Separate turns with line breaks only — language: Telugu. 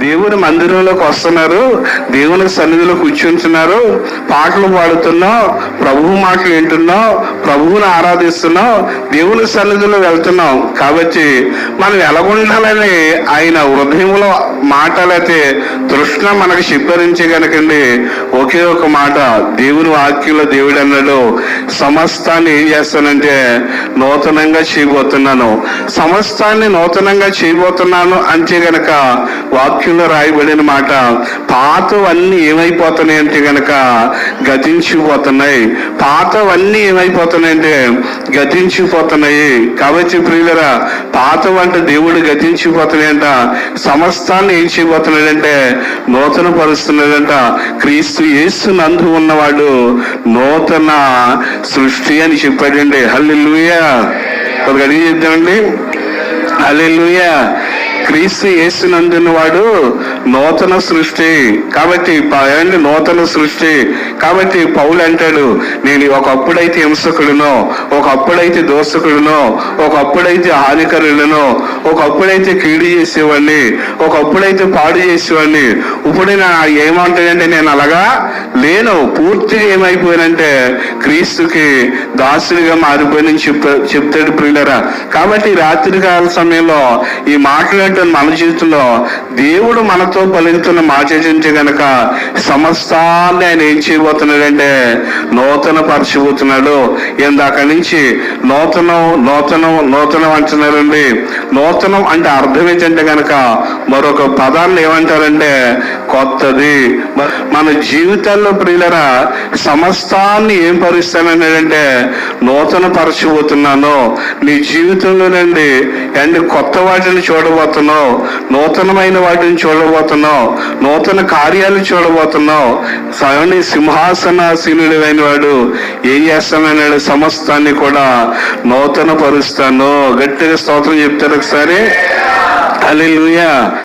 దేవుని మందిరంలోకి వస్తున్నారు. దేవుని సన్నిధిలో కూర్చుంటున్నారు. పాటలు పాడుతున్నాం. ప్రభువు మాటలు వింటున్నాం. ప్రభువుని ఆరాధిస్తున్నాం. దేవుని సన్నిధిలో వెళ్తున్నాం. కాబట్టి మనం ఎలాగుండాలని ఆయన హృదయంలో మాటలైతే తృష్ణ మనకు చిప్పరించి కనుకండి ఒకే ఒక మాట దేవుని వాక్యంలో దేవుడు అన్నాడు సమస్తాన్ని ఏం చేస్తానంటే నూతనంగా చేయబోతున్నాను. సమస్తాన్ని నూతనంగా చేయబోతున్నాను అంటే గనక వాక్యంలో రాయబడిన మాట పాతవన్నీ ఏమైపోతున్నాయి అంటే గనక గతించిపోతున్నాయి. పాతవన్నీ ఏమైపోతున్నాయి అంటే గతించిపోతున్నాయి. కాబట్టి ప్రియులరా పాతవంటే దేవుడు గతించిపోతున్నాయంట సమస్తాన్ని ఏం చేయబోతున్నాడంటే నూతన పరుస్తున్నాడంట క్రీస్తు యేసు నందు ఉన్నవాడు నూతన సృష్టి అని చెప్పాడండి. హల్లెలూయా. ఒక అడిగి చెప్తామండి హల్లెలూయా. క్రీస్తు యేసునందున్న వాడు నూతన సృష్టి. కాబట్టి ప- ఏమండి నూతన సృష్టి. కాబట్టి పౌలు అంటాడు నేను ఒకప్పుడైతే హింసకుడునో ఒకప్పుడైతే దోషకుడునో ఒకప్పుడైతే హానికరుడునో ఒకప్పుడైతే కీడు చేసేవాడిని ఒకప్పుడైతే పాడు చేసేవాడిని. ఇప్పుడు నా ఏమంటాడంటే నేను అలాగా లేను. పూర్తిగా ఏమైపోయానంటే క్రీస్తుకి దాసుడిగా మారిపోయినని చెప్ చెప్తాడు ప్రియులరా. కాబట్టి రాత్రి రాత్రికాల సమయంలో ఈ మాట్లాడటం మన జీవితంలో దేవుడు మన పలుకుతున్న మాట ఏంటంటే గనక సమస్తాన్ని ఆయన ఏం చేయబోతున్నాడంటే నూతన పరచబోతున్నాడు ఇందాక నుంచి నూతనం నూతనం నూతనం అంటున్నారండి. నూతనం అంటే అర్థం ఏంటంటే గనక మరొక పదాన్ని ఏమంటారంటే కొత్తది. మన జీవితాల్లో ప్రియులరా సమస్తాన్ని ఏం పరుస్తానంటే నూతన పరచబోతున్నాను నీ జీవితంలోనండి అండి కొత్త వాటిని చూడబోతున్నావు నూతనమైన వాటిని చూడబోతున్నావు. నూతన కార్యాలు చూడబోతున్నావు. సగని సింహాసనాసీనుడు అయిన వాడు ఏం చేస్తానన్నాడు? సమస్తాన్ని కూడా నూతన పరుస్తాను గట్టిగా స్తోత్రం చెప్తారు ఒకసారి. అలెలుయా